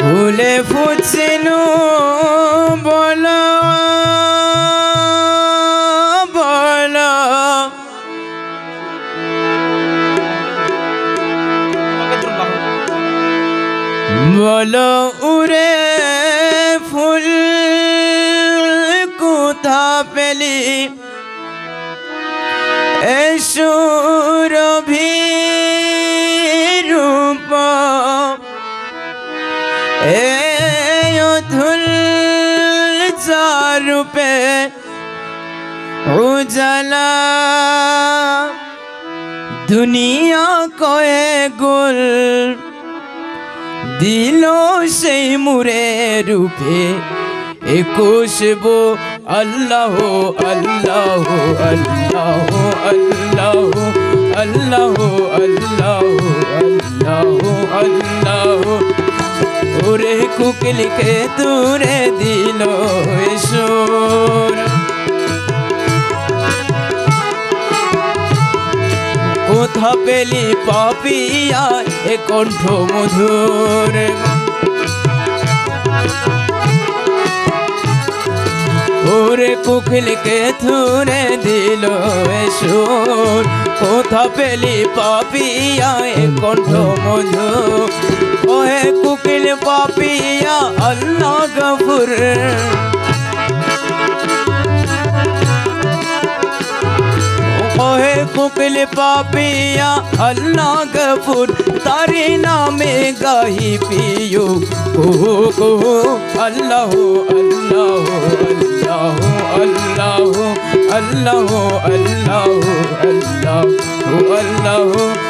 ফুলে ফুচনু বলো বলো। বলো উড়ে ফুল কোথা পেলি? এসুরভি উজালা দুনিয়া কয়ে গুল দিল সেই মুরে রূপে। একুশ বো আল্লাহ আল্লাহ আল্লাহ আল্লাহ আল্লাহ আল্লাহ আল্লাহ আল্লাহ। কুকলিকে তুরে দিল ঈশ্বর কোথা পেলি পাপিয়া, এ কণ্ঠ মধুর। ওরে কুকিলকে থুরে দিল সুর। কোথা পেলি পাপিয়া, এ কণ্ঠ اوہ ککل پاپی اللہ غفور اوہ ککل پاپیا اللہ غفور تاری نام گاہی پیو اوہ اوہ اللہ اللہ اللہ اللہ اللہ اللہ اللہ اللہ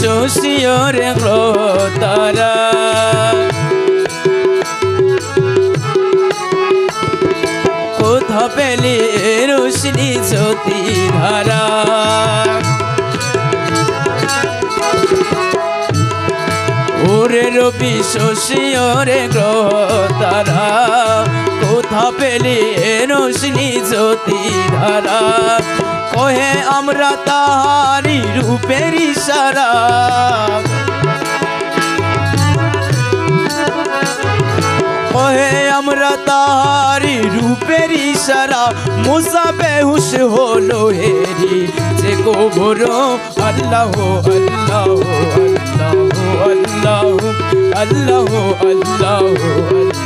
শশিয়রে গ্রহ তারা কোথা পেলি রোশনি জ্যোতি ধারা? ওরে রবি শশিয়রে গ্রহ তারা পেলি রোশনি জ্যোতি ধারা, কহে আমরা তাহারি রূপের ইশারা। কহে আমরা তাহারি রূপের ইশারা, মুসা বেহুশ হলো হেরি, যে গোবর আল্লাহ আল্লাহ আল্লাহ আল্লাহ আল্লাহ আল্লাহ।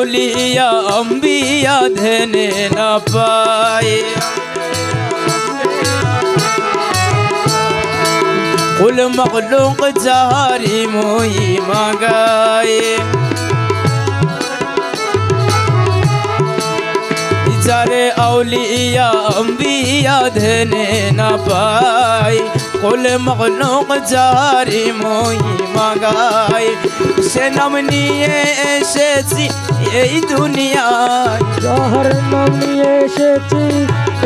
আউলিয়া অম্বিয়া ধেনে না পায়। কুল মখলুক জাহারি মই মাগায়। যারে আউলিয়া অম্বিয়া ধেনে না পায়। কুল মখলুক জাহারি মই সে নাম নিয়ে এসেছি এই দুনিয়ায়। যাহার নাম নিয়ে এসেছি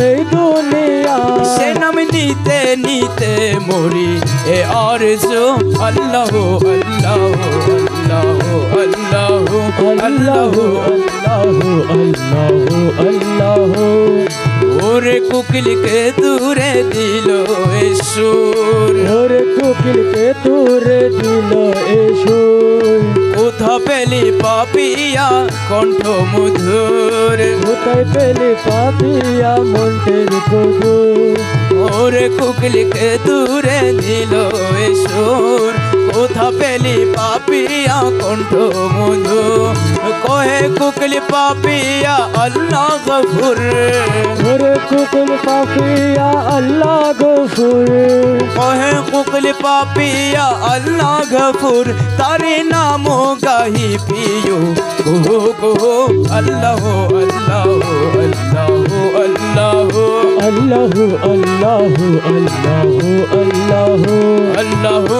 এই দুনিয়া সে নাম নিতে নিতে মরি। এ আর আল্লাহ আল্লাহ আল্লাহ আল্লাহ আল্লাহ আল্লাহ আল্লাহ আল্লাহ। ওরে কুকিলকে দূরে দিল এ সুর। ওরে কুকিলকে তোরে দিল এসুর কোথা পেলি পাপিয়া কণ্ঠ মধুর? কোথায় পেলি পাপিয়া মন্টের কদুর? ওরে কুকলিকে দূরে দিল এ সুর। কোথা পেলি পাপিয়া কণ্ঠ মধু কহে কুকলি পাপিয়া আল্লাহ গফুর ওরে কুকুল পাপিয়া আল্লাহ গফুর কহে কুকলি পাপিয়া আল্লাহ গফুর তারি নাম গাহি পিয়ো কুহু কুহু আল্লাহ আল্লাহ আল্লাহ আল্লাহ আল্লাহু আল্লাহু আল্লাহু আল্লাহু আল্লাহু